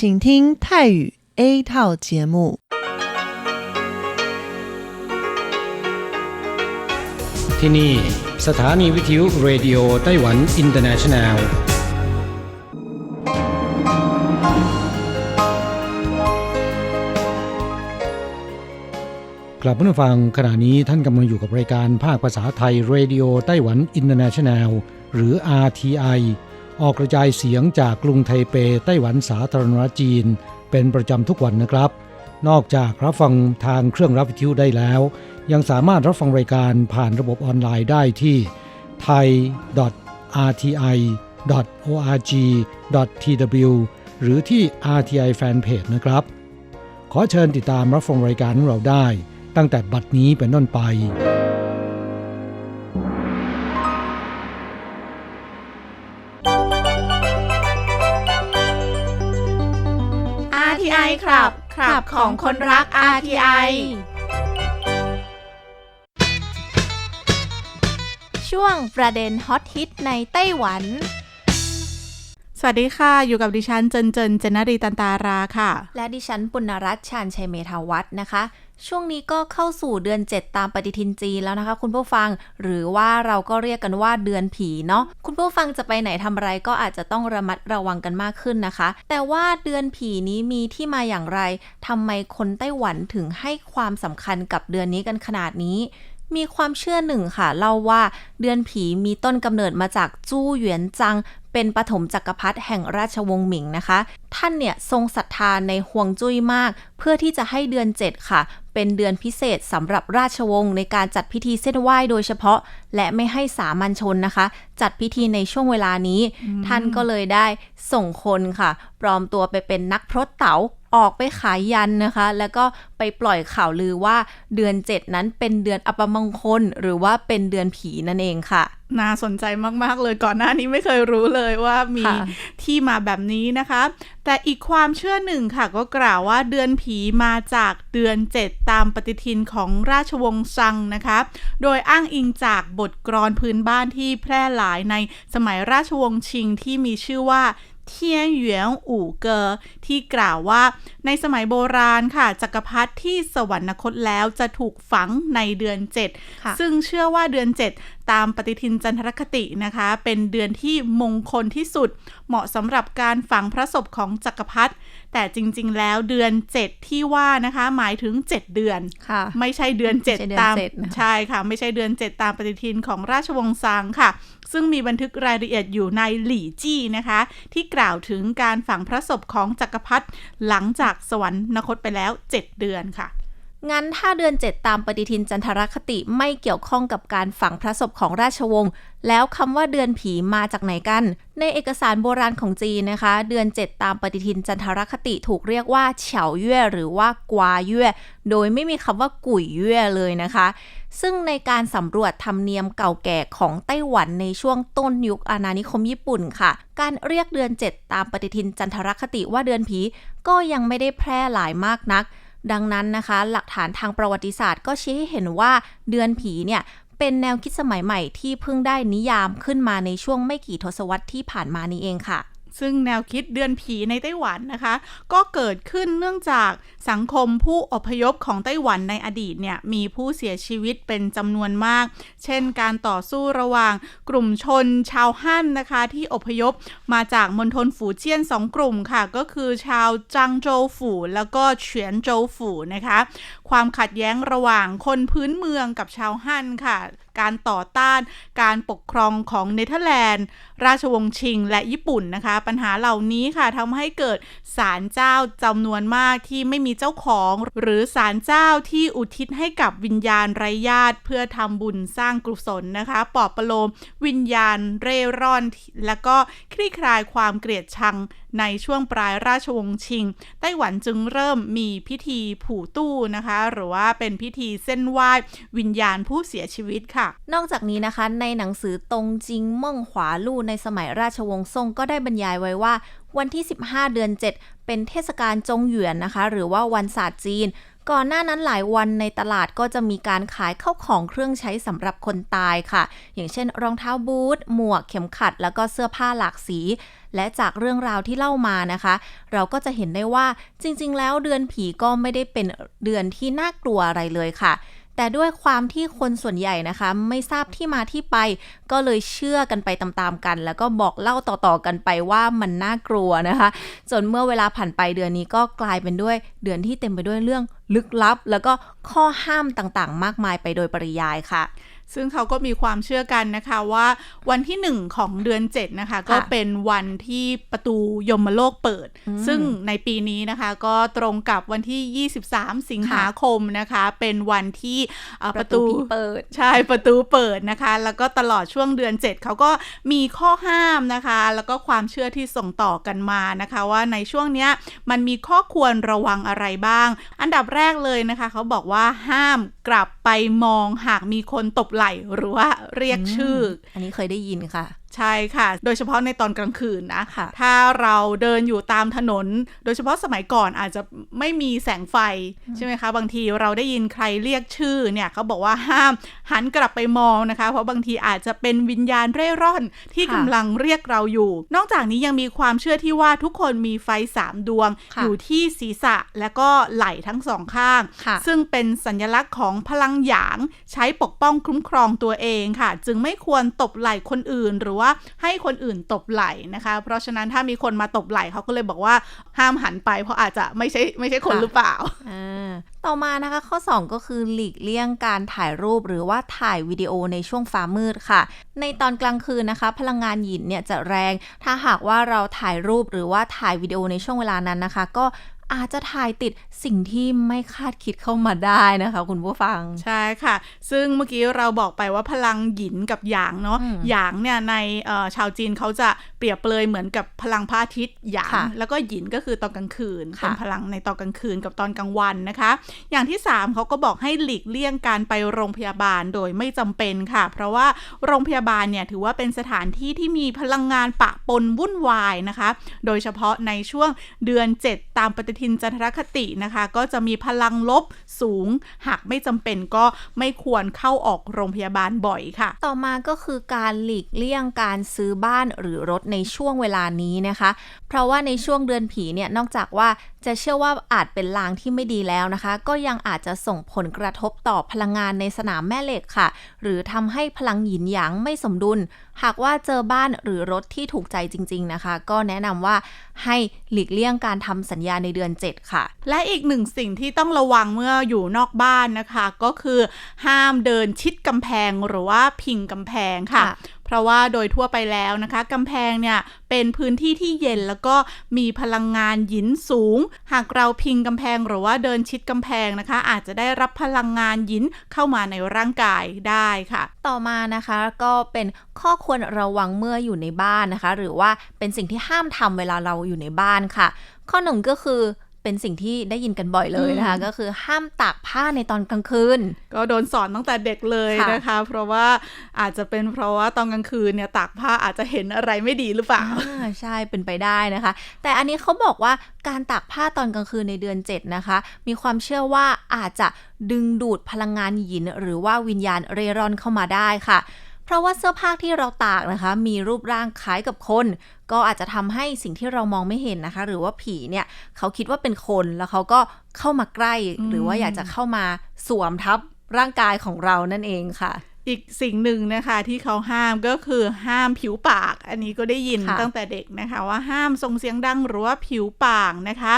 请听泰语 A 套节目。 ที่นี่สถานีวิทยุเรดิโอไต้หวันอินเตอร์เนชันแนลกลับมาฟังขณะนี้ท่านกำลังอยู่กับรายการภาคภาษาไทยเรดิโอไต้หวันอินเตอร์เนชันแนลหรือ RTI ออกกระจายเสียงจากกรุงไทเปไต้หวันสาธารณรัฐจีน เป็นประจำทุกวันนะครับ นอกจากรับฟังทางเครื่องรับวิทยุได้แล้ว ยังสามารถรับฟังรายการผ่านระบบออนไลน์ได้ที่ thai.rti.org.tw หรือที่ RTI Fanpage นะครับ ขอเชิญติดตามรับฟังรายการของเราได้ ตั้งแต่บัดนี้เป็นต้นไป RTI ครับ ครับของคนรัก RTI ช่วงประเด็นฮอตฮิตในไต้หวัน สวัสดีค่ะ อยู่กับดิฉันเจนเจนเจนนรีตันตาราค่ะ และดิฉันปุณณรัตน์ชาญชัยเมธาวัฒน์นะคะ ช่วงนี้ก็เข้าสู่เดือน 7 ตามปฏิทินจีนแล้วนะคะ คุณผู้ฟัง หรือว่าเราก็เรียกกันว่าเดือนผีเนาะคุณผู้ฟังจะไปไหนทำอะไรก็อาจจะต้องระมัดระวังกันมากขึ้นนะคะ แต่ว่าเดือนผีนี้มีที่มาอย่างไรทำไมคนไต้หวันถึงให้ความสำคัญกับเดือนนี้กันขนาดนี้มีความเชื่อหนึ่งค่ะ เล่าว่าเดือนผีมีต้นกำเนิดมาจากจู้หยวนจัง เป็นปฐมจักรพรรดิแห่งราชวงศ์หมิงนะคะ ท่านเนี่ยทรงศรัทธาในห่วงจุ้ยมาก เพื่อที่จะให้เดือน 7 ค่ะเป็นเดือนพิเศษสำหรับราชวงศ์ในการจัดพิธีเส้นไหว้โดยเฉพาะ และไม่ให้สามัญชนนะคะ จัดพิธีในช่วงเวลานี้ ท่านก็เลยได้ส่งคนค่ะ ปลอมตัวไปเป็นนักพรตเต๋าออกไปขายยันนะคะ แล้วก็ไปปล่อยข่าวลือว่าเดือน 7 นั้นเป็นเดือนอัปมงคล หรือว่าเป็นเดือนผีนั่นเองค่ะ น่าสนใจมาก ๆ เลยก่อนหน้านี้ไม่เคยรู้เลยว่ามีค่ะที่มาแบบนี้นะคะแต่อีกความเชื่อหนึ่งค่ะก็กล่าวว่าเดือนผีมาจากเดือน 7 ตามปฏิทินของราชวงศ์ซังนะคะ โดยอ้างอิงจากบทกรอนพื้นบ้านที่แพร่หลายในสมัยราชวงศ์ชิงที่มีชื่อว่า เทียนเหวียงอู่เกอที่กล่าวว่าในสมัยโบราณค่ะจักรพรรดิที่สวรรคตแล้วจะถูกฝังในเดือน7ค่ะซึ่งเชื่อว่าเดือน 7 ตามปฏิทินจันทรคตินะคะ เป็นเดือนที่มงคลที่สุด เหมาะสำหรับการฝังพระศพของจักรพรรดิ แต่จริง ๆ แล้วเดือน 7 ที่ว่านะคะ หมายถึง 7 เดือนค่ะไม่ใช่เดือนไม่ใช่เดือน 7 ตามเจ็ดนะคะใช่ค่ะ ไม่ใช่เดือน 7 ตามปฏิทินของราชวงศ์ซางค่ะ ซึ่งมีบันทึกรายละเอียดอยู่ในหลี่จี้นะคะ ที่กล่าวถึงการฝังพระศพของจักรพรรดิหลังจากสวรรคตไปแล้ว 7 เดือนค่ะงั้นถ้าเดือน 7 ตามปฏิทินจันทรคติไม่เกี่ยวข้องกับการฝังพระศพของราชวงศ์แล้วคำว่าเดือนผีมาจากไหนกัน ในเอกสารโบราณของจีนนะคะ เดือน 7 ตามปฏิทินจันทรคติถูกเรียกว่าเฉาเย่หรือว่ากวาเย่โดยไม่มีคำว่ากุ่ยเย่เลยนะคะ ซึ่งในการสำรวจธรรมเนียมเก่าแก่ของไต้หวันในช่วงต้นยุคอาณานิคมญี่ปุ่นค่ะ การเรียกเดือน 7 ตามปฏิทินจันทรคติว่าเดือนผีก็ยังไม่ได้แพร่หลายมากนักดังนั้นนะคะ หลักฐานทางประวัติศาสตร์ก็ชี้ให้เห็นว่าเดือนผีเนี่ย เป็นแนวคิดสมัยใหม่ที่เพิ่งได้นิยามขึ้นมาในช่วงไม่กี่ทศวรรษที่ผ่านมานี้เองค่ะซึ่งแนวคิดเดือนผีในไต้หวันนะคะ ก็เกิดขึ้นเนื่องจากสังคมผู้อพยพของไต้หวันในอดีตเนี่ยมีผู้เสียชีวิตเป็นจำนวนมาก เช่นการต่อสู้ระหว่างกลุ่มชนชาวฮั่นนะคะ ที่อพยพมาจากมณฑลฝูเจี้ยนสองกลุ่มค่ะ ก็คือชาวจังโจวฝูแล้วก็เฉียนโจวฝูนะคะ ความขัดแย้งระหว่างคนพื้นเมืองกับชาวฮั่นค่ะ การต่อต้านการปกครองของเนเธอร์แลนด์ ราชวงศ์ชิง และญี่ปุ่นนะคะ ปัญหาเหล่านี้ค่ะทำให้เกิดศาลเจ้าจำนวนมากที่ไม่มีเจ้าของ หรือศาลเจ้าที่อุทิศให้กับวิญญาณไร้ญาติ เพื่อทำบุญสร้างกุศลนะคะปลอบประโลมวิญญาณเร่ร่อน แล้วก็คลี่คลายความเกลียดชัง ในช่วงปลายราชวงศ์ชิง ไต้หวันจึงเริ่มมีพิธีผู่ตู้นะคะ หรือว่าเป็นพิธีเส้นไหว้วิญญาณผู้เสียชีวิตค่ะ นอกจากนี้นะคะในหนังสือตรงจิงเม่งขวาลู่ในสมัยราชวงศ์ซ่งก็ได้บรรยายไว้ว่า วันที่ 15 เดือน 7 เป็นเทศกาลจงหยวนนะคะ หรือว่าวันศาสตร์จีน ก่อนหน้านั้นหลายวันในตลาดก็จะมีการขายเข้าของเครื่องใช้สำหรับคนตายค่ะ อย่างเช่น รองเท้าบูทหมวกเข็มขัด แล้วก็เสื้อผ้าหลากสี และจากเรื่องราวที่เล่ามานะคะ เราก็จะเห็นได้ว่าจริง ๆ แล้วเดือนผีก็ไม่ได้เป็นเดือนที่น่ากลัวอะไรเลยค่ะ แต่ด้วยความที่คนส่วนใหญ่นะคะ ไม่ทราบที่มาที่ไป ก็เลยเชื่อกันไปตามๆกัน แล้วก็บอกเล่าต่อๆกันไปว่ามันน่ากลัวนะคะ จนเมื่อเวลาผ่านไปเดือนนี้ก็กลายเป็นด้วยเดือนที่เต็มไปด้วยเรื่องลึกลับ แล้วก็ข้อห้ามต่างๆ มากมายไปโดยปริยายค่ะ ซึ่งเขาก็มีความเชื่อกันนะคะว่าวันที่หนึ่งของเดือน7นะคะ ก็เป็นวันที่ประตูยมโลกเปิด ซึ่งในปีนี้นะคะ ก็ตรงกับวันที่ 23 สิงหาคมนะคะ เป็นวันที่เอ่อประตูผีเปิด ใช่ประตูเปิดนะคะ แล้วก็ตลอดช่วงเดือน7เขาก็มีข้อห้ามนะคะ แล้วก็ความเชื่อที่ส่งต่อกันมานะคะ ว่าในช่วงเนี้ยมันมีข้อควรระวังอะไรบ้าง อันดับแรกเลยนะคะ เขาบอกว่าห้ามกลับไปมองหากมีคนตบไหล่หรือว่าเรียกชื่อออันนี้เคยได้ยินค่ะ ใช่ค่ะ โดยเฉพาะในตอนกลางคืนนะค่ะถ้าเราเดินอยู่ตามถนน โดยเฉพาะสมัยก่อนอาจจะไม่มีแสงไฟใช่ไหมคะ บางทีเราได้ยินใครเรียกชื่อเนี่ยเขาบอกว่าห้ามหันกลับไปมองนะคะ เพราะบางทีอาจจะเป็นวิญญาณเร่ร่อนที่ค่ะกำลังเรียกเราอยู่ นอกจากนี้ยังมีความเชื่อที่ว่าทุกคนมีไฟสามดวงค่ะอยู่ที่ศีรษะและก็ไหล่ทั้งสองข้างค่ะซึ่งเป็นสัญลักษณ์ของพลังหยางใช้ปกป้องคุ้มครองตัวเองค่ะ จึงไม่ควรตบไหล่คนอื่นหรือว่าให้คนอื่นตบไหล่นะคะ เพราะฉะนั้นถ้ามีคนมาตบไหล่เขาก็เลยบอกว่าห้ามหันไป เพราะอาจจะไม่ใช่ไม่ใช่คนหรือเปล่าอ่าต่อมานะคะ ข้อ 2 ก็คือหลีกเลี่ยงการถ่ายรูปหรือว่าถ่ายวิดีโอในช่วงฟ้ามืดค่ะ ในตอนกลางคืนนะคะ พลังงานหยินเนี่ยจะแรง ถ้าหากว่าเราถ่ายรูปหรือว่าถ่ายวิดีโอในช่วงเวลานั้นนะคะ ก็ อาจจะถ่ายติดสิ่งที่ไม่คาดคิดเข้ามาได้นะคะ คุณผู้ฟัง ใช่ค่ะ ซึ่งเมื่อกี้เราบอกไปว่าพลังหยินกับหยางเนาะอืมหยางเนี่ยในเอ่อชาวจีนเขาจะเปรียบเปรยเหมือนกับพลังพระอาทิตย์หยางค่ะแล้วก็หยินก็คือตอนกลางคืนค่ะเป็นพลังในตอนกลางคืนกับตอนกลางวันนะคะ อย่างที่ 3เขาก็บอกให้หลีกเลี่ยงการไปโรงพยาบาลโดยไม่จำเป็นค่ะ เพราะว่าโรงพยาบาลเนี่ยถือว่าเป็นสถานที่ที่มีพลังงานปะปนวุ่นวายนะคะ โดยเฉพาะในช่วงเดือน 7 ตามปฏิทินจันทรคตินะคะ ก็จะมีพลังลบสูง หากไม่จำเป็นก็ไม่ควรเข้าออกโรงพยาบาลบ่อยค่ะ ต่อมาก็คือการหลีกเลี่ยงการซื้อบ้านหรือรถในช่วงเวลานี้นะคะ เพราะว่าในช่วงเดือนผีเนี่ยนอกจากว่าจะเชื่อว่าอาจเป็นลางที่ไม่ดีแล้วนะคะ ก็ยังอาจจะส่งผลกระทบต่อพลังงานในสนามแม่เหล็กค่ะ หรือทำให้พลังหยินหยางไม่สมดุล หากว่าเจอบ้านหรือรถที่ถูกใจจริง ๆนะคะ ก็แนะนำว่าให้หลีกเลี่ยงการทำสัญญาในเดือน 7 ค่ะ และอีกหนึ่งสิ่งที่ต้องระวังเมื่ออยู่นอกบ้านนะคะ ก็คือห้ามเดินชิดกำแพงหรือว่าพิงกำแพงค่ะค่ะเพ ราะว่าโดยทั่วไปแล้วนะคะกำแพงเนี่ยเป็นพื้นที่ที่เย็นแล้วก็มีพลังงานหยินสูง หากเราพิงกำแพงหรือว่าเดินชิดกำแพงนะคะ อาจจะได้รับพลังงานหยินเข้ามาในร่างกายได้ค่ะ ต่อมานะคะก็เป็นข้อควรระวังเมื่ออยู่ในบ้านนะคะ หรือว่าเป็นสิ่งที่ห้ามทำเวลาเราอยู่ในบ้านค่ะ ข้อหนึ่งก็คือ เป็นสิ่งที่ได้ยินกันบ่อยเลยนะคะ ก็คือห้ามตากผ้าในตอนกลางคืน ก็โดนสอนตั้งแต่เด็กเลยค่ะนะคะ เพราะว่าอาจจะเป็นเพราะว่าตอนกลางคืนเนี่ยตากผ้าอาจจะเห็นอะไรไม่ดีหรือเปล่าอ่าใช่เป็นไปได้นะคะ แต่อันนี้เขาบอกว่าการตากผ้าตอนกลางคืนในเดือน 7 นะคะ มีความเชื่อว่าอาจจะดึงดูดพลังงานหยิน หรือว่าวิญญาณเร่ร่อนเข้ามาได้ค่ะ เพราะว่าเสื้อผ้าที่เราตากนะคะ มีรูปร่างคล้ายกับคน ก็อาจจะทำให้สิ่งที่เรามองไม่เห็นนะคะ หรือว่าผีเนี่ยเขาคิดว่าเป็นคนแล้วเขาก็เข้ามาใกล้ หรือว่าอยากจะเข้ามาสวมทับร่างกายของเรานั่นเองค่ะ อีกสิ่งหนึ่งนะคะที่เขาห้ามก็คือห้ามผิวปาก อันนี้ก็ได้ยินค่ะตั้งแต่เด็กนะคะ ว่าห้ามส่งเสียงดังหรือว่าผิวปากนะคะ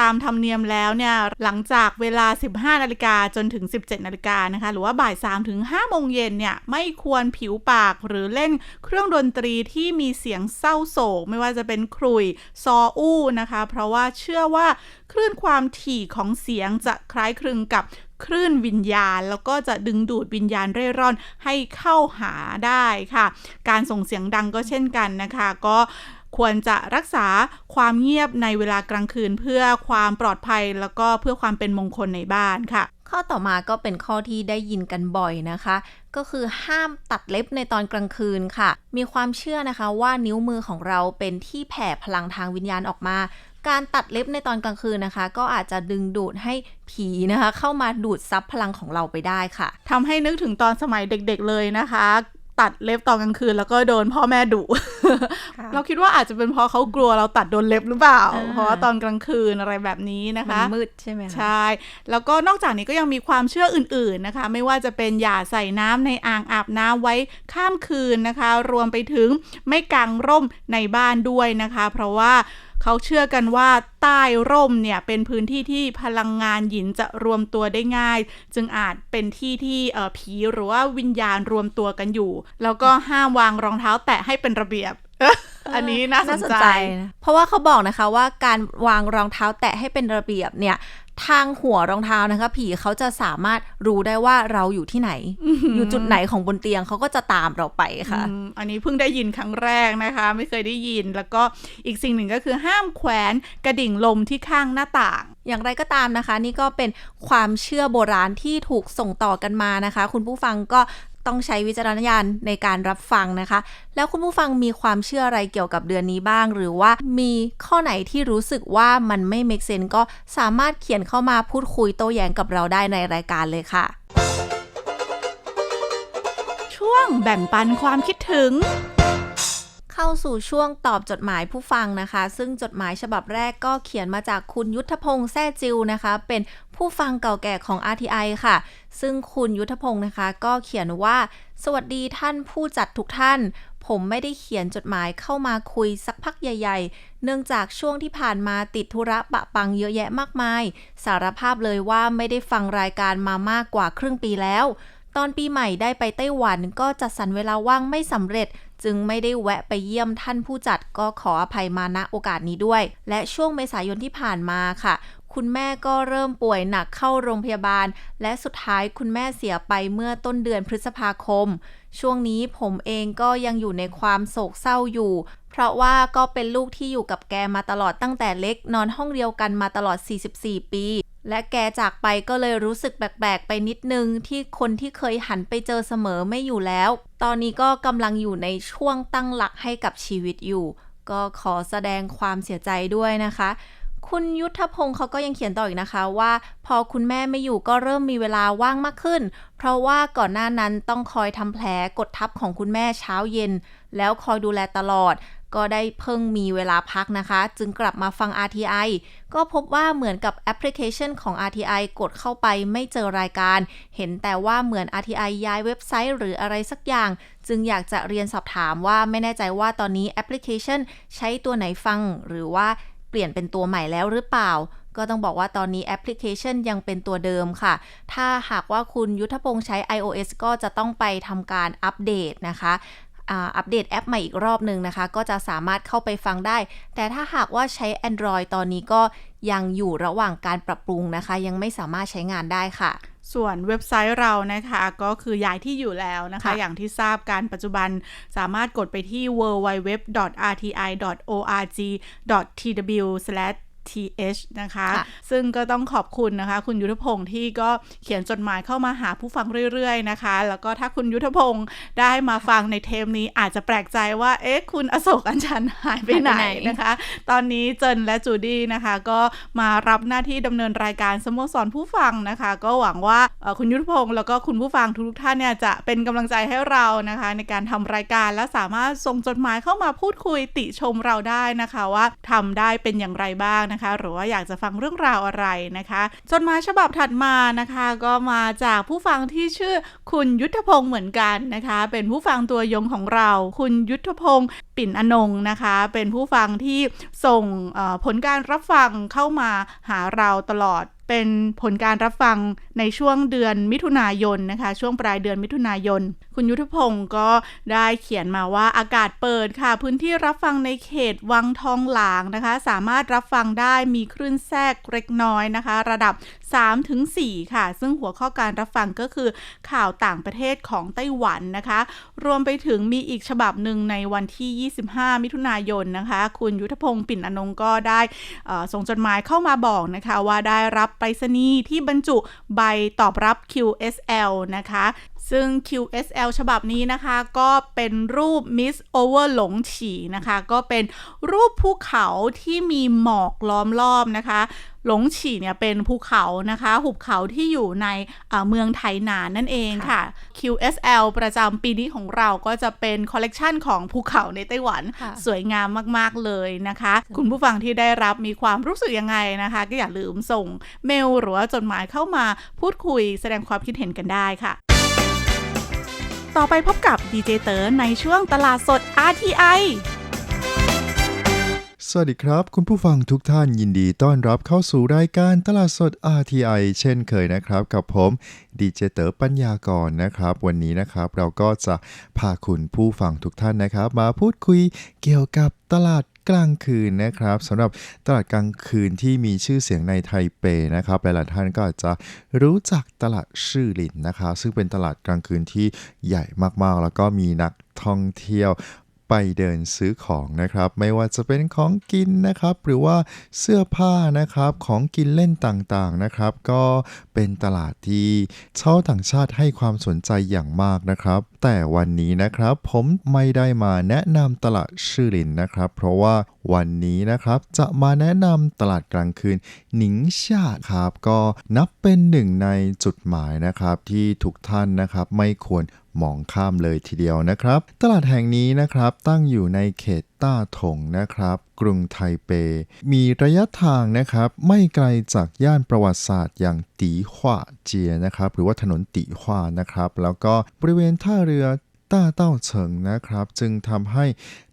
ตามธรรมเนียมแล้วเนี่ยหลังจากเวลา 15นาฬิกาจนถึง 17นาฬิกานะคะ หรือว่าบ่าย3ถึง5โมงเย็นเนี่ยไม่ควรผิวปากหรือเล่นเครื่องดนตรีที่มีเสียงเศร้าโศก ไม่ว่าจะเป็นครุยซออู้นะคะ เพราะว่าเชื่อว่าคลื่นความถี่ของเสียงจะคล้ายคลึงกับ คลื่นวิญญาณ แล้วก็จะดึงดูดวิญญาณเร่ร่อนให้เข้าหาได้ค่ะ การส่งเสียงดังก็เช่นกันนะคะ ก็ควรจะรักษาความเงียบในเวลากลางคืน เพื่อความปลอดภัยแล้วก็เพื่อความเป็นมงคลในบ้านค่ะ ข้อต่อมาก็เป็นข้อที่ได้ยินกันบ่อยนะคะ ก็คือห้ามตัดเล็บในตอนกลางคืนค่ะ มีความเชื่อนะคะว่านิ้วมือของเราเป็นที่แผ่พลังทางวิญญาณออกมา การตัดเล็บในตอนกลางคืนนะคะ ก็อาจจะดึงดูดให้ผีนะคะ เข้ามาดูดซับพลังของเราไปได้ค่ะทำให้นึกถึงตอนสมัยเด็กๆเลยนะคะ ตัดเล็บตอนกลางคืนแล้วก็โดนพ่อแม่ดุค่ะเราคิดว่าอาจจะเป็นเพราะเขากลัวเราตัดโดนเล็บหรือเปล่าอ่าเพราะว่าตอนกลางคืนอะไรแบบนี้นะมันคะมืดใช่ไหมคะใช่แล้วก็นอกจากนี้ก็ยังมีความเชื่ออื่น ๆนะคะ ไม่ว่าจะเป็นอย่าใส่น้ำในอ่างอาบน้ำไว้ข้ามคืนนะคะ รวมไปถึงไม่กางร่มในบ้านด้วยนะคะ เพราะว่า เขาเชื่อกันว่าใต้ร่มเนี่ยเป็นพื้นที่ที่พลังงานหินจะรวมตัวได้ง่าย จึงอาจเป็นที่ที่ผีหรือว่าวิญญาณรวมตัวกันอยู่ แล้วก็ห้ามวางรองเท้าแตะให้เป็นระเบียบอันนี้น่าสนใจนะเพราะว่าเขาบอกนะคะว่าการวางรองเท้าแตะให้เป็นระเบียบเนี่ย ทางหัวรองเท้านะคะ ผีเขาจะสามารถรู้ได้ว่าเราอยู่ที่ไหน อยู่จุดไหนของบนเตียงเขาก็จะตามเราไปค่ะอืมอันนี้เพิ่งได้ยินครั้งแรกนะคะ ไม่เคยได้ยินแล้วก็อีกสิ่งหนึ่งก็คือห้ามแขวนกระดิ่งลมที่ข้างหน้าต่าง อย่างไรก็ตามนะคะ นี่ก็เป็นความเชื่อโบราณที่ถูกส่งต่อกันมานะคะ คุณผู้ฟังก็ ต้องใช้วิจารณญาณในการรับฟังนะคะ แล้วคุณผู้ฟังมีความเชื่ออะไรเกี่ยวกับเดือนนี้บ้าง หรือว่ามีข้อไหนที่รู้สึกว่ามันไม่เมกเซนก็สามารถเขียนเข้ามาพูดคุยโต้แย้งกับเราได้ในรายการเลยค่ะ ช่วงแบ่งปันความคิดถึง เข้าสู่ช่วงตอบจดหมายผู้ฟังนะคะ ซึ่งจดหมายฉบับแรกก็เขียนมาจากคุณยุทธพงษ์แซ่จิวนะคะ เป็นผู้ฟังเก่าแก่ของ RTI ค่ะ ซึ่งคุณยุทธพงษ์นะคะ ก็เขียนว่า สวัสดีท่านผู้จัดทุกท่าน ผมไม่ได้เขียนจดหมายเข้ามาคุยสักพักใหญ่ ๆ เนื่องจากช่วงที่ผ่านมาติดธุระปะปังเยอะแยะมากมาย สารภาพเลยว่าไม่ได้ฟังรายการมามากกว่าครึ่งปีแล้วตอนปีใหม่ได้ไปไต้หวันก็จัดสรรเวลาว่างไม่สำเร็จ จึงไม่ได้แวะไปเยี่ยมท่านผู้จัดก็ขออภัยมาณโอกาสนี้ด้วย และช่วงเมษายนที่ผ่านมาค่ะคุณแม่ก็เริ่มป่วยหนักเข้าโรงพยาบาล และสุดท้ายคุณแม่เสียไปเมื่อต้นเดือนพฤษภาคม ช่วงนี้ผมเองก็ยังอยู่ในความโศกเศร้าอยู่ เพราะว่าก็เป็นลูกที่อยู่กับแกมาตลอดตั้งแต่เล็กนอนห้องเดียวกันมาตลอด 44 ปี และแกจากไปก็เลยรู้สึกแปลกๆ ไปนิดนึง ที่คนที่เคยหันไปเจอเสมอไม่อยู่แล้ว ตอนนี้ก็กำลังอยู่ในช่วงตั้งหลักให้กับชีวิตอยู่ ก็ขอแสดงความเสียใจด้วยนะคะ คุณยุทธพงศ์เขาก็ยังเขียนต่ออีกนะคะว่า พอคุณแม่ไม่อยู่ก็เริ่มมีเวลาว่างมากขึ้น เพราะว่าก่อนหน้านั้นต้องคอยทำแผลกดทับของคุณแม่เช้าเย็น แล้วคอยดูแลตลอด ก็ได้เพิ่งมีเวลาพักนะคะ จึงกลับมาฟัง RTI ก็พบว่าเหมือนกับแอปพลิเคชันของ RTI กดเข้าไปไม่เจอรายการ เห็นแต่ว่าเหมือน RTI ย้ายเว็บไซต์หรืออะไรสักอย่าง จึงอยากจะเรียนสอบถามว่าไม่แน่ใจว่าตอนนี้แอปพลิเคชันใช้ตัวไหนฟังหรือว่า ปลี่ยนเป็นตัวใหม่แล้วหรือเปล่า ก็ต้องบอกว่าตอนนี้แอปพลิเคชันยังเป็นตัวเดิมค่ะ ถ้าหากว่าคุณยุทธพงษ์ใช้ iOS ก็จะต้องไปทำการอัปเดตนะคะอัปเดตแอปใหม่อีกรอบหนึ่งนะคะ ก็จะสามารถเข้าไปฟังได้ แต่ถ้าหากว่าใช้ Android ตอนนี้ก็ ยังอยู่ระหว่างการปรับปรุงนะคะ ยังไม่สามารถใช้งานได้ค่ะส่วนเว็บไซต์เรานะคะก็คือย้ายที่อยู่แล้วนะคะค่ะอย่างที่ทราบการปัจจุบันสามารถกดไปที่ www.rti.org.tw th นะคะค่ะซึ่งก็ต้องขอบคุณนะคะ คุณยุทธพงศ์ที่ก็เขียนจดหมายเข้ามาหาผู้ฟังเรื่อยๆนะคะ แล้วก็ถ้าคุณยุทธพงศ์ได้มาฟังในเทปนี้อาจจะแปลกใจว่า เอ๊ะ คุณอโศกอัญชันหายไปไหนหายไปไหนนะคะ ตอนนี้เจนและจูดี้นะคะ ก็มารับหน้าที่ดำเนินรายการสโมสรผู้ฟังนะคะ ก็หวังว่าเอ่อคุณยุทธพงศ์แล้วก็คุณผู้ฟังทุกๆท่านเนี่ยจะเป็นกำลังใจให้เรานะคะ ในการทำรายการและสามารถส่งจดหมายเข้ามาพูดคุยติชมเราได้นะคะว่าทำได้เป็นอย่างไรบ้างนะคะ หรือว่าอยากจะฟังเรื่องราวอะไรนะคะจดหมายฉบับถัดมานะคะ ก็มาจากผู้ฟังที่ชื่อคุณยุทธพงศ์เหมือนกันนะคะ เป็นผู้ฟังตัวยงของเรา คุณยุทธพงศ์ปิ่นอนงนะคะ เป็นผู้ฟังที่ส่งผลการรับฟังเข้ามาหาเราตลอดเป็นผลการรับฟังในช่วงเดือนมิถุนายนนะคะ ช่วงปลายเดือนมิถุนายนคุณยุทธพงศ์ก็ได้เขียนมาว่าอากาศเปิดค่ะ พื้นที่รับฟังในเขตวังทองหลางนะคะ สามารถรับฟังได้มีคลื่นแทรกเล็กน้อยนะคะ ระดับ 3-4ถึงค่ะ ซึ่งหัวข้อการรับฟังก็คือข่าวต่างประเทศของไต้หวันนะคะ รวมไปถึงมีอีกฉบับหนึ่งในวันที่ 25 มิถุนายนนะคะ คุณยุทธพงศ์ปิ่นอนงก็ได้ส่งจดหมายเข้ามาบอกนะคะ ว่าได้รับไปรษณีย์ที่บรรจุใบตอบรับ QSL นะคะ ซึ่ง QSL ฉบับนี้นะคะก็เป็นรูป Miss Over หลงฉีนะคะ ก็เป็นรูปภูเขาที่มีหมอกล้อมรอบนะคะหลงฉีเนี่ยเป็นภูเขานะคะ หุบเขาที่อยู่ในเมืองไทหนานนั่นเองค่ะ QSL ประจำปีนี้ของเราก็จะเป็นคอลเลกชันของภูเขาในไต้หวันค่ะสวยงามมาก ๆ เลยนะคะ คุณผู้ฟังที่ได้รับมีความรู้สึกยังไงนะคะ ก็อย่าลืมส่งเมลหรือว่าจดหมายเข้ามาพูดคุยแสดงความคิดเห็นกันได้ค่ะ ต่อไปพบกับดีเจเตอในช่วงตลาดสด RTI สวัสดีครับ คุณผู้ฟังทุกท่านยินดีต้อนรับเข้าสู่รายการตลาดสด RTI เช่นเคยนะครับ กับผมดีเจเตอปัญญากรนะครับ วันนี้นะครับเราก็จะพาคุณผู้ฟังทุกท่านนะครับ มาพูดคุยเกี่ยวกับตลาด กลางคืนนะครับสำหรับตลาดกลางคืนที่มีชื่อเสียงในไทเปนะครับหลายๆท่านก็อาจจะรู้จักตลาดชื่อหลินนะครับซึ่งเป็นตลาดกลางคืนที่ใหญ่มากๆ แล้วก็มีนักท่องเที่ยว ไปเดินซื้อของนะครับ ไม่ว่าจะเป็นของกินนะครับ หรือว่าเสื้อผ้านะครับของกินเล่นต่างๆนะครับ ก็เป็นตลาดที่ชาวต่างชาติให้ความสนใจอย่างมากนะครับ แต่วันนี้นะครับผมไม่ได้มาแนะนำตลาดชื่อลินนะครับ เพราะว่าวันนี้นะครับจะมาแนะนำตลาดกลางคืนหนิงชาครับ ก็นับเป็นหนึ่งในจุดหมายนะครับที่ทุกท่านนะครับไม่ควร มองข้ามเลยทีเดียวนะครับ ตลาดแห่งนี้นะครับตั้งอยู่ในเขตต้าถงนะครับ กรุงไทเป มีระยะทางนะครับ ไม่ไกลจากย่านประวัติศาสตร์อย่างตีหว่าเจียนะครับ หรือว่าถนนตีหว่านะครับ แล้วก็บริเวณท่าเรือต้าเต้าเฉิงนะครับ จึงทำให้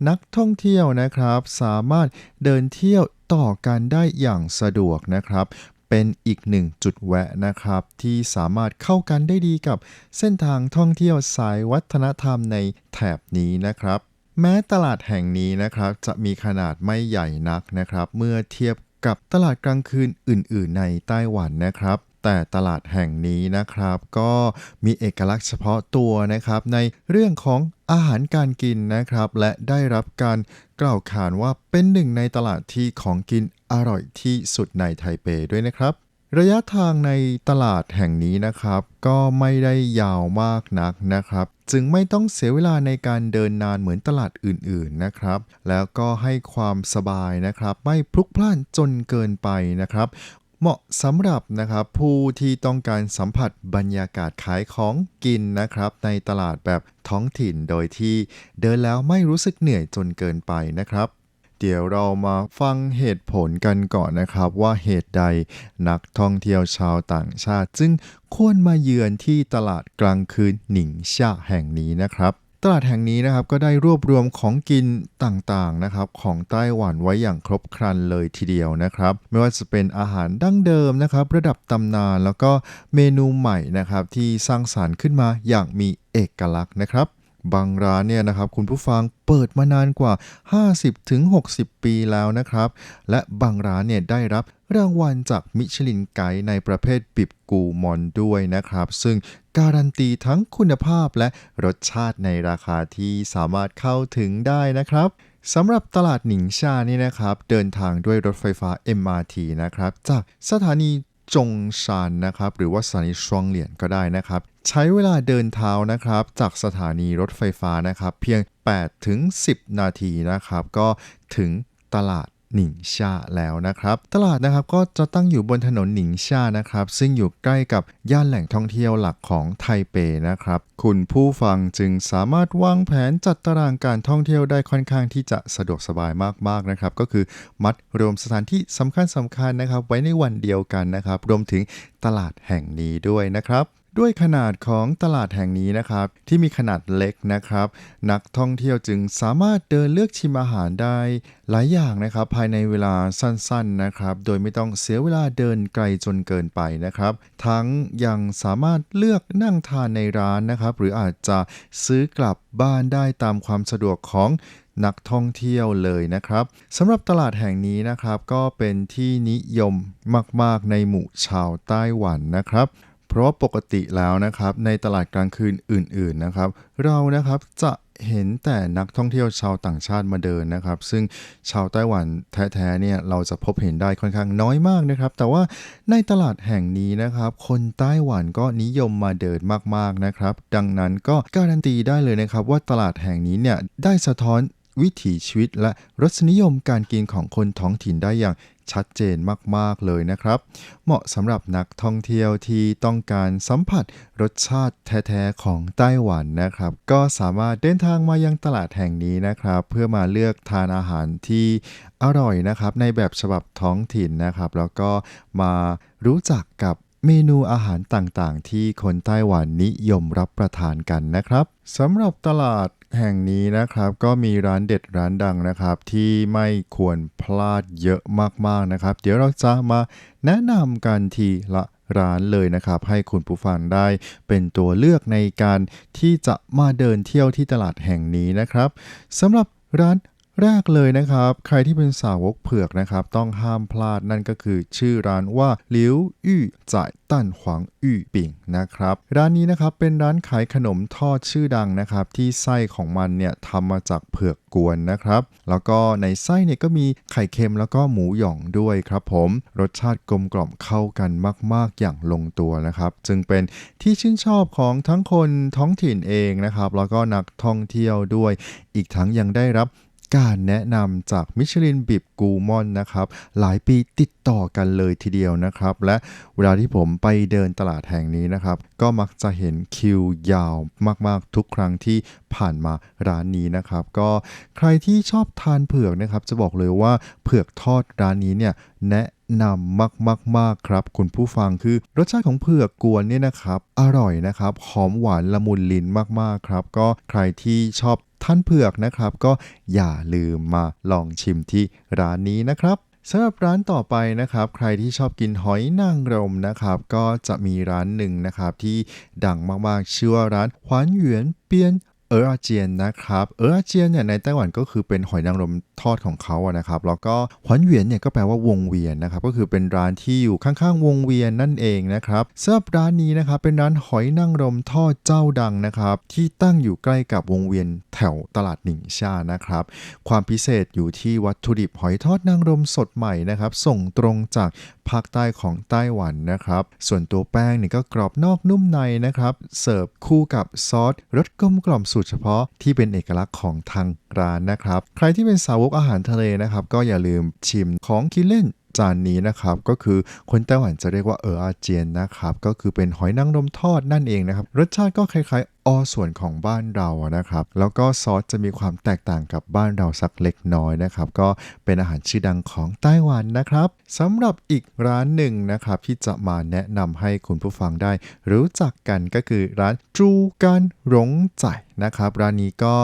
นักท่องเที่ยวนะครับ สามารถเดินเที่ยวต่อกันได้อย่างสะดวกนะครับ เป็นอีกหนึ่งจุดแวะนะครับ ที่สามารถเข้ากันได้ดีกับเส้นทางท่องเที่ยวสายวัฒนธรรมในแถบนี้นะครับ แม้ตลาดแห่งนี้นะครับจะมีขนาดไม่ใหญ่นักนะครับ เมื่อเทียบกับตลาดกลางคืนอื่น ๆ ในไต้หวันนะครับแต่ตลาดแห่งนี้นะครับ ก็มีเอกลักษณ์เฉพาะตัวนะครับ ในเรื่องของอาหารการกินนะครับ และได้รับการกล่าวขานว่าเป็นหนึ่งในตลาดที่ของกิน อร่อยที่สุดในไทเปด้วยนะครับ ระยะทางในตลาดแห่งนี้นะครับ ก็ไม่ได้ยาวมากนักนะครับ จึงไม่ต้องเสียเวลาในการเดินนานเหมือนตลาดอื่นๆนะครับ แล้วก็ให้ความสบายนะครับ ไม่พลุกพล่านจนเกินไปนะครับเหมาะสำหรับนะครับผู้ที่ต้องการสัมผัสบรรยากาศขายของกินนะครับ ในตลาดแบบท้องถิ่นโดยที่เดินแล้วไม่รู้สึกเหนื่อยจนเกินไปนะครับ เดี๋ยวเรามาฟังเหตุผลกันก่อนนะครับ ว่าเหตุใดนักท่องเที่ยวชาวต่างชาติ จึงควรมาเยือนที่ตลาดกลางคืนหนิงชาแห่งนี้นะครับตลาดแห่งนี้นะครับก็ได้รวบรวมของกินต่างๆนะครับของไต้หวันไว้อย่างครบครันเลยทีเดียวนะครับ ไม่ว่าจะเป็นอาหารดั้งเดิมนะครับ ระดับตำนานแล้วก็เมนูใหม่นะครับที่สร้างสารรค์ขึ้นมาอย่างมีเอกลักษณ์นะครับ บางร้านเนี่ยนะครับคุณผู้ฟังเปิดมานานกว่า 50-60 ปีแล้วนะครับ และบางร้านเนี่ยได้รับรางวัลจากมิชลินไกด์ในประเภทปิบกูมอนด้วยนะครับ ซึ่งการันตีทั้งคุณภาพและรสชาติในราคาที่สามารถเข้าถึงได้นะครับสำหรับตลาดหนิงชานี่นะครับ เดินทางด้วยรถไฟฟ้า MRT นะครับ จากสถานี จงชานนะครับหรือว่าสถานีชวงเหลียนก็ได้นะครับ ใช้เวลาเดินเท้านะครับจากสถานีรถไฟฟ้านะครับ เพียง8ถึง10 นาทีนะครับ ก็ถึงตลาด หนิงชาแล้วนะครับ ตลาดนะครับก็จะตั้งอยู่บนถนนหนิงชานะครับ ซึ่งอยู่ใกล้กับย่านแหล่งท่องเที่ยวหลักของไทเปนะครับ คุณผู้ฟังจึงสามารถวางแผนจัดตารางการท่องเที่ยวได้ค่อนข้างที่จะสะดวกสบายมากๆนะครับ ก็คือมัดรวมสถานที่สำคัญสำคัญนะครับ ไว้ในวันเดียวกันนะครับ รวมถึงตลาดแห่งนี้ด้วยนะครับ ด้วยขนาดของตลาดแห่งนี้นะครับ ที่มีขนาดเล็กนะครับ นักท่องเที่ยวจึงสามารถเดินเลือกชิมอาหารได้หลายอย่างนะครับ ภายในเวลาสั้นๆนะครับ โดยไม่ต้องเสียเวลาเดินไกลจนเกินไปนะครับ ทั้งยังสามารถเลือกนั่งทานในร้านนะครับ หรืออาจจะซื้อกลับบ้านได้ตามความสะดวกของนักท่องเที่ยวเลยนะครับสำหรับตลาดแห่งนี้นะครับ ก็เป็นที่นิยมมาก ๆ ในหมู่ชาวไต้หวันนะครับ เพราะปกติแล้วนะครับในตลาดกลางคืนอื่นๆนะครับ เรานะครับจะเห็นแต่นักท่องเที่ยวชาวต่างชาติมาเดินนะครับ ซึ่งชาวไต้หวันแท้ๆเนี่ยเราจะพบเห็นได้ค่อนข้างน้อยมากนะครับ แต่ว่าในตลาดแห่งนี้นะครับ คนไต้หวันก็นิยมมาเดินมากๆนะครับ ดังนั้นก็การันตีได้เลยนะครับ ว่าตลาดแห่งนี้เนี่ยได้สะท้อนวิถีชีวิตและรสนิยมการกินของคนท้องถิ่นได้อย่าง ชัดเจนมากๆเลยนะครับ เหมาะสำหรับนักท่องเที่ยวที่ต้องการสัมผัสรสชาติแท้ๆของไต้หวันนะครับ ก็สามารถเดินทางมายังตลาดแห่งนี้นะครับ เพื่อมาเลือกทานอาหารที่อร่อยนะครับในแบบฉบับท้องถิ่นนะครับ แล้วก็มารู้จักกับเมนูอาหารต่างๆ ที่คนไต้หวันนิยมรับประทานกันนะครับสำหรับตลาด แห่งนี้นะครับก็มีร้านเด็ดร้านดังนะครับ ที่ไม่ควรพลาดเยอะมากๆนะครับ เดี๋ยวเราจะมาแนะนำกันทีละร้านเลยนะครับ ให้คุณผู้ฟังได้เป็นตัวเลือกในการที่จะมาเดินเที่ยวที่ตลาดแห่งนี้นะครับสำหรับร้าน แรกเลยนะครับ ใครที่เป็นสาวกเผือกนะครับ ต้องห้ามพลาดนั่นก็คือ ชื่อร้านว่าหลิวยู่จ่ายตั้นหวังยู่ปิ่งนะครับ ร้านนี้นะครับเป็นร้านขายขนมทอดชื่อดังนะครับ ที่ไส้ของมันเนี่ยทำมาจากเผือกกวนนะครับ แล้วก็ในไส้เนี่ยก็มีไข่เค็มแล้วก็หมูหยองด้วยครับผม รสชาติกลมกล่อมเข้ากันมาก ๆ อย่างลงตัวนะครับ จึงเป็นที่ชื่นชอบของทั้งคนท้องถิ่นเองนะครับ แล้วก็นักท่องเที่ยวด้วย อีกทั้งยังได้รับ การแนะนำจากมิชลินบิบกูมอนนะครับ หลายปีติดต่อกันเลยทีเดียวนะครับ และเวลาที่ผมไปเดินตลาดแห่งนี้นะครับ ก็มักจะเห็นคิวยาวมากๆทุกครั้งที่ผ่านมาร้านนี้นะครับ ก็ใครที่ชอบทานเผือกนะครับ จะบอกเลยว่าเผือกทอดร้านนี้เนี่ยแนะนำมากๆๆครับคุณผู้ฟังคือรสชาติของเผือกกวนเนี่ยนะครับ อร่อยนะครับ หอมหวานละมุนลิ้นมากๆครับ ก็ใครที่ชอบ ท่านเผือกนะครับ ก็อย่าลืมมาลองชิมที่ร้านนี้นะครับสำหรับร้านต่อไปนะครับ ใครที่ชอบกินหอยนางรมนะครับ ก็จะมีร้านหนึ่งนะครับที่ดังมากๆชื่อว่าร้านหวานหยวนเปียน เอออาเจียนนะครับ เอออาเจียนเนี่ยในไต้หวันก็คือเป็นหอยนางรมทอดของเขาอะนะครับ แล้วก็หวนเหวียนเนี่ยก็แปลว่าวงเวียนนะครับ ก็คือเป็นร้านที่อยู่ข้างๆ วงเวียนนั่นเองนะครับสำหรับร้านนี้นะครับเป็นร้านหอยนางรมทอดเจ้าดังนะครับ ที่ตั้งอยู่ใกล้กับวงเวียนแถวตลาดหนิงชานะครับ ความพิเศษอยู่ที่วัตถุดิบหอยทอดนางรมสดใหม่นะครับ ส่งตรงจากภาคใต้ของไต้หวันนะครับ ส่วนตัวแป้งเนี่ยก็กรอบนอกนุ่มในนะครับ เสิร์ฟคู่กับซอสรสกลมกล่อมสูตรเฉพาะที่เป็นเอกลักษณ์ของทางร้านนะครับ ใครที่เป็นสาวกอาหารทะเลนะครับ ก็อย่าลืมชิมของกินเล่นจานนี้นะครับก็คือคนไต้หวันจะเรียกว่าเอออาเจียนนะครับก็คือเป็นหอยนางรมทอดนั่นเองนะครับรสชาติก็คล้าย ๆอส่วนของบ้านเราอะนะครับ แล้วก็ซอสจะมีความแตกต่างกับบ้านเราสักเล็กน้อยนะครับ ก็เป็นอาหารชื่อดังของไต้หวันนะครับสำหรับอีกร้านหนึ่งนะครับ ที่จะมาแนะนำให้คุณผู้ฟังได้ รู้จักกันก็คือร้านจูกันหลงใจนะครับ ร้านนี้ก็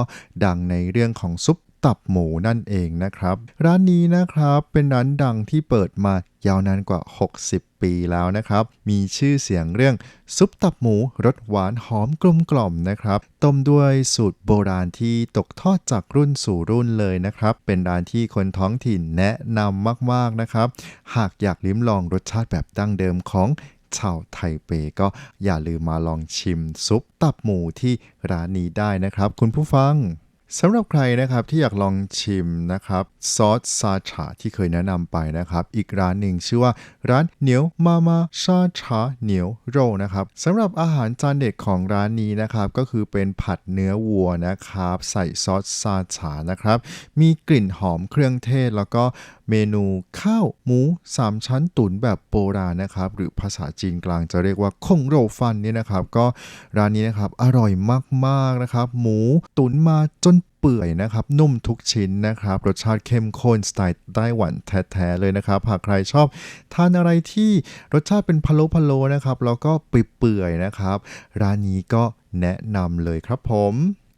ดังในเรื่องของซุป ตับหมูนั่นเองนะครับ ร้านนี้นะครับเป็นร้านดังที่เปิดมายาวนานกว่า 60 ปีแล้วนะครับ มีชื่อเสียงเรื่องซุปตับหมูรสหวานหอมกลมกล่อมนะครับ ต้มด้วยสูตรโบราณที่ตกทอดจากรุ่นสู่รุ่นเลยนะครับ เป็นร้านที่คนท้องถิ่นแนะนำมากๆนะครับ หากอยากลิ้มลองรสชาติแบบดั้งเดิมของชาวไทเปก็อย่าลืมมาลองชิมซุปตับหมูที่ร้านนี้ได้นะครับ คุณผู้ฟัง สำหรับใครนะครับที่อยากลองชิมนะครับซอสซาชาที่เคยแนะนำไปนะครับ อีกร้านหนึ่งชื่อว่าร้านเหนียวมามาซาชาเหนียวโรนะครับสำหรับอาหารจานเด็ดของร้านนี้นะครับก็คือเป็นผัดเนื้อวัวนะครับ ใส่ซอสซาชานะครับ มีกลิ่นหอมเครื่องเทศแล้วก็ เมนูข้าวหมู3ชั้นตุ๋นแบบโบราณนะครับ หรือภาษาจีนกลางจะเรียกว่าคงโรฟันเนี่ยนะครับ ก็ร้านนี้นะครับอร่อยมากๆนะครับ หมูตุ๋นมาจนเปื่อยนะครับ นุ่มทุกชิ้นนะครับ รสชาติเข้มข้นสไตล์ไต้หวันแท้ๆเลยนะครับหากใครชอบทานอะไรที่รสชาติเป็นพะโล้พะโล้นะครับแล้วก็เปื่อยๆนะครับ ร้านนี้ก็แนะนำเลยครับผม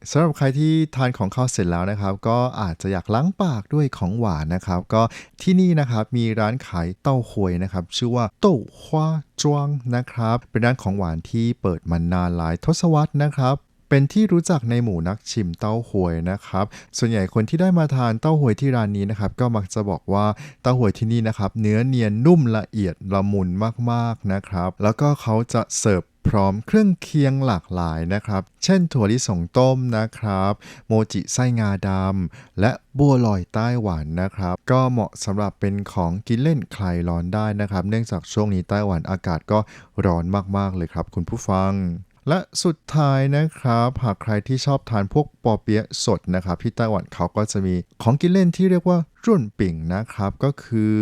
สำหรับใครที่ทานของข้าวเสร็จแล้วนะครับ ก็อาจจะอยากล้างปากด้วยของหวานนะครับ ก็ที่นี่นะครับมีร้านขายเต้าหวยนะครับ ชื่อว่าเต้าฮวาจวงนะครับ เป็นร้านของหวานที่เปิดมานานหลายทศวรรษนะครับเป็นที่รู้จักในหมู่นักชิมเต้าหวยนะครับ ส่วนใหญ่คนที่ได้มาทานเต้าหวยที่ร้านนี้นะครับ ก็มักจะบอกว่าเต้าหวยที่นี่นะครับ เนื้อเนียนนุ่มละเอียดละมุนมากๆนะครับ แล้วก็เขาจะเสิร์ฟ พร้อมเครื่องเคียงหลากหลายนะครับ เช่นถั่วลิสงต้มนะครับ โมจิไส้งาดำ และบัวลอยไต้หวันนะครับ ก็เหมาะสำหรับเป็นของกินเล่นคลายร้อนได้นะครับ เนื่องจากช่วงนี้ไต้หวันอากาศก็ร้อนมากๆเลยครับ คุณผู้ฟังและสุดท้ายนะครับ หากใครที่ชอบทานพวกปอเปี๊ยะสดนะครับ ที่ไต้หวันเขาก็จะมีของกินเล่นที่เรียกว่ารุ่นปิ่งนะครับ ก็คือ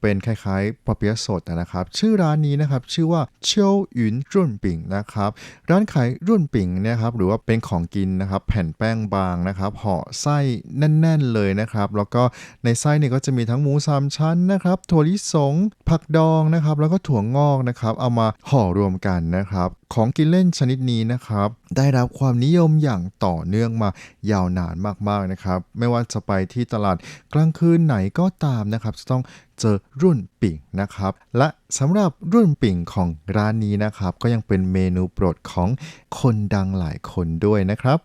เป็นคล้ายๆปอเปี๊ยะสดนะครับ ชื่อร้านนี้นะครับชื่อว่าเชียวหยุนรุ่นปิ่งนะครับ ร้านขายรุ่นปิ่งเนะครับ หรือว่าเป็นของกินนะครับ แผ่นแป้งบางนะครับห่อไส้แน่น ๆเลยนะครับ แล้วก็ในไส้เนี่ยก็จะมีทั้งหมูสามชั้นนะครับถั่วลิสง ผักดองนะครับ แล้วก็ถั่วงอกนะครับ เอามาห่อรวมกันนะครับของกินเล่นชนิดนี้นะครับ ได้รับความนิยมอย่างต่อเนื่องมายาวนานมากๆนะครับ ไม่ว่าจะไปที่ตลาดกลางคืนไหนก็ตามนะครับจะต้องเจอรุ่นปิ่งนะครับ และสำหรับรุ่นปิ่งของร้านนี้นะครับ ก็ยังเป็นเมนูโปรดของคนดังหลายคนด้วยนะครับ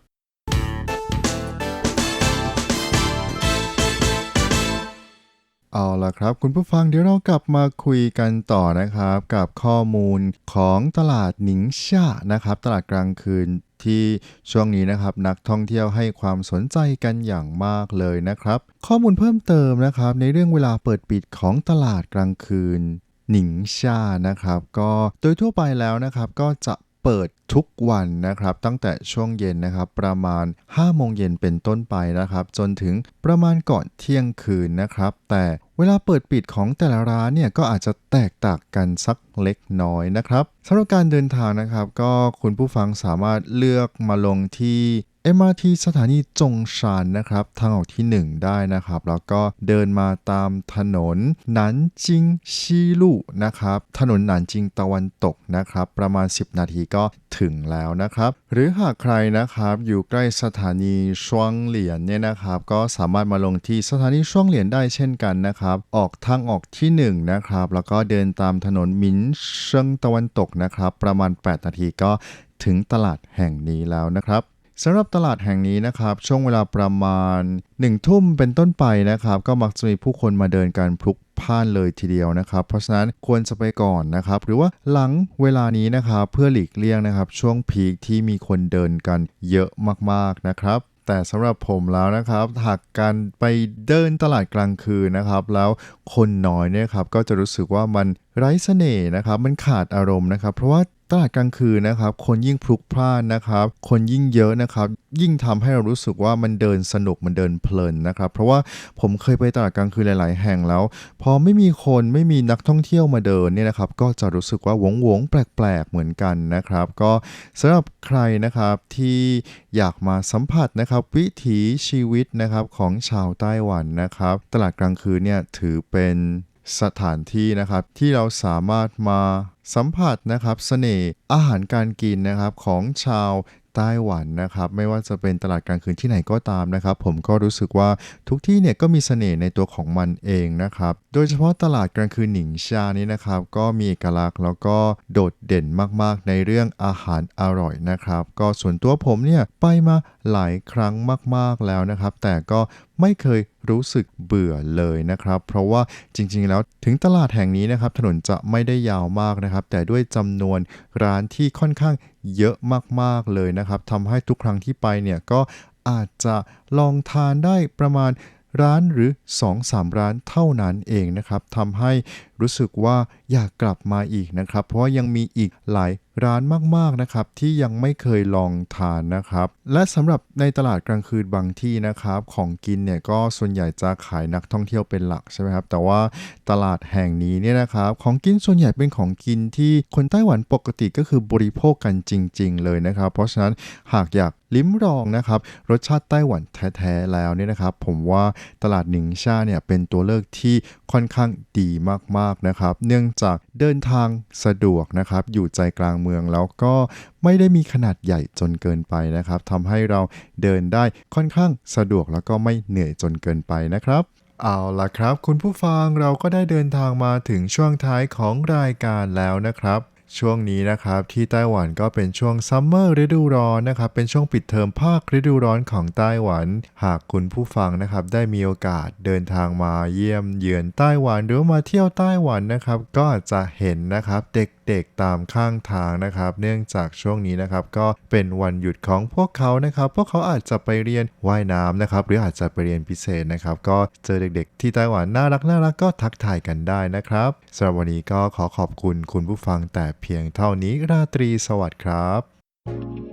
เอาละครับ คุณผู้ฟังเดี๋ยวเรากลับมาคุยกันต่อนะครับ กับข้อมูลของตลาดหนิงช่านะครับ ตลาดกลางคืน ที่ช่วงนี้นะครับนักท่องเที่ยวให้ความสนใจกันอย่างมากเลยนะครับ ข้อมูลเพิ่มเติมนะครับในเรื่องเวลาเปิดปิดของตลาดกลางคืน หนิงชานะครับ ก็โดยทั่วไปแล้วนะครับก็จะเปิดทุกวันนะครับตั้งแต่ช่วงเย็นนะครับประมาณ 5 โมงเย็นเป็นต้นไปนะครับ จนถึงประมาณก่อนเที่ยงคืนนะครับ แต่เวลาเปิดปิดของแต่ละร้านเนี่ยก็อาจจะแตกต่างกันสักเล็กน้อยนะครับสำหรับการเดินทางนะครับ ก็คุณผู้ฟังสามารถเลือกมาลงที่ MRT สถานีจงชานนะครับทางออกที่ 1 ได้นะครับ แล้วก็เดินมาตามถนนหนานจิงชีลู่นะครับ ถนนหนานจิงตะวันตกนะครับ ประมาณ 10 นาทีก็ถึงแล้วนะครับ หรือหากใครนะครับอยู่ใกล้สถานีช่วงเหลียนเนี่ยนะครับ ก็สามารถมาลงที่สถานีช่วงเหลียนได้เช่นกันนะครับ ออกทางออกที่ 1 นะครับ แล้วก็เดินตามถนนมินเชิงตะวันตกนะครับ ประมาณ 8 นาทีก็ถึงตลาดแห่งนี้แล้วนะครับ สำหรับตลาดแห่งนี้นะครับช่วงเวลาประมาณ1ทุ่มเป็นต้นไปนะครับ ก็มักจะมีผู้คนมาเดินกันพลุกพล่านเลยทีเดียวนะครับ เพราะฉะนั้นควรจะไปก่อนนะครับ หรือว่าหลังเวลานี้นะครับเพื่อหลีกเลี่ยงนะครับ ช่วงพีคที่มีคนเดินกันเยอะมากๆนะครับแต่สำหรับผมแล้วนะครับหากการไปเดินตลาดกลางคืนนะครับ แล้วคนน้อยเนี่ยครับก็จะรู้สึกว่ามันไร้เสน่ห์นะครับ มันขาดอารมณ์นะครับ เพราะว่า ตลาดกลางคืนนะครับ คนยิ่งพลุกพล่านนะครับ คนยิ่งเยอะนะครับ ยิ่งทำให้เรารู้สึกว่ามันเดินสนุกมันเดินเพลินนะครับ เพราะว่าผมเคยไปตลาดกลางคืนหลาย ๆ แห่งแล้ว พอไม่มีคนไม่มีนักท่องเที่ยวมาเดินเนี่ยนะครับ ก็จะรู้สึกว่าวงวงแปลก ๆ เหมือนกันนะครับ ก็สำหรับใครนะครับที่อยากมาสัมผัสนะครับ วิถีชีวิตนะครับของชาวไต้หวันนะครับ ตลาดกลางคืนเนี่ยถือเป็นสถานที่นะครับที่เราสามารถมา สัมผัสนะครับเสน่ห์อาหารการกินนะครับของชาว ไต้หวันนะครับไม่ว่าจะเป็นตลาดกลางคืนที่ไหนก็ตามนะครับ ผมก็รู้สึกว่าทุกที่เนี่ยก็มีเสน่ห์ในตัวของมันเองนะครับโดยเฉพาะตลาดกลางคืนหนิงชานี้นะครับ ก็มีเอกลักษณ์แล้วก็โดดเด่นมากๆ ในเรื่องอาหารอร่อยนะครับ ก็ส่วนตัวผมเนี่ยไปมาหลายครั้งมากๆแล้วนะครับ แต่ก็ไม่เคยรู้สึกเบื่อเลยนะครับ เพราะว่าจริงๆแล้วถึงตลาดแห่งนี้นะครับ ถนนจะไม่ได้ยาวมากนะครับ แต่ด้วยจำนวนร้านที่ค่อนข้าง เยอะมากๆเลยนะครับทำให้ทุกครั้งที่ไปเนี่ยก็อาจจะลองทานได้ประมาณร้านหรือ 2-3 ร้านเท่านั้นเองนะครับทำให้ รู้สึกว่าอยากกลับมาอีกนะครับ เพราะว่ายังมีอีกหลายร้านมากๆนะครับที่ยังไม่เคยลองทานนะครับ และสำหรับในตลาดกลางคืนบางที่นะครับ ของกินเนี่ยก็ส่วนใหญ่จะขายนักท่องเที่ยวเป็นหลักใช่ไหมครับแต่ว่าตลาดแห่งนี้เนี่ยนะครับ ของกินส่วนใหญ่เป็นของกินที่คนไต้หวันปกติก็คือบริโภคกันจริง ๆ เลยนะครับ เพราะฉะนั้นหากอยากลิ้มลองนะครับรสชาติไต้หวันแท้ๆแล้วเนี่ยนะครับ ผมว่าตลาดหนิงชาเนี่ยเป็นตัวเลือกที่ค่อนข้างดีมากๆนะครับ เนื่องจากเดินทางสะดวกนะครับ อยู่ใจกลางเมืองแล้วก็ไม่ได้มีขนาดใหญ่จนเกินไปนะครับทำให้เราเดินได้ค่อนข้างสะดวกแล้วก็ไม่เหนื่อยจนเกินไปนะครับเอาล่ะครับ คุณผู้ฟังเราก็ได้เดินทางมาถึงช่วงท้ายของรายการแล้วนะครับ ช่วงนี้นะครับที่ไต้หวันก็เป็นช่วงซัมเมอร์ฤดูร้อนนะครับเป็นช่วงปิดเทอมภาคฤดูร้อนของไต้หวัน หากคุณผู้ฟังนะครับได้มีโอกาสเดินทางมาเยี่ยมเยือนไต้หวันหรือมาเที่ยวไต้หวันนะครับก็อาจจะเห็นนะครับเด็กๆตามข้างทางนะครับ เนื่องจากช่วงนี้นะครับก็เป็นวันหยุดของพวกเขานะครับ พวกเขาอาจจะไปเรียนว่ายน้ำนะครับหรืออาจจะไปเรียนพิเศษนะครับ ก็เจอเด็กๆ ที่ไต้หวันน่ารักน่ารักก็ทักทายกันได้นะครับสำหรับวันนี้ก็ขอขอบคุณคุณผู้ฟังแต่เพียงเท่านี้ราตรีสวัสดิ์ครับ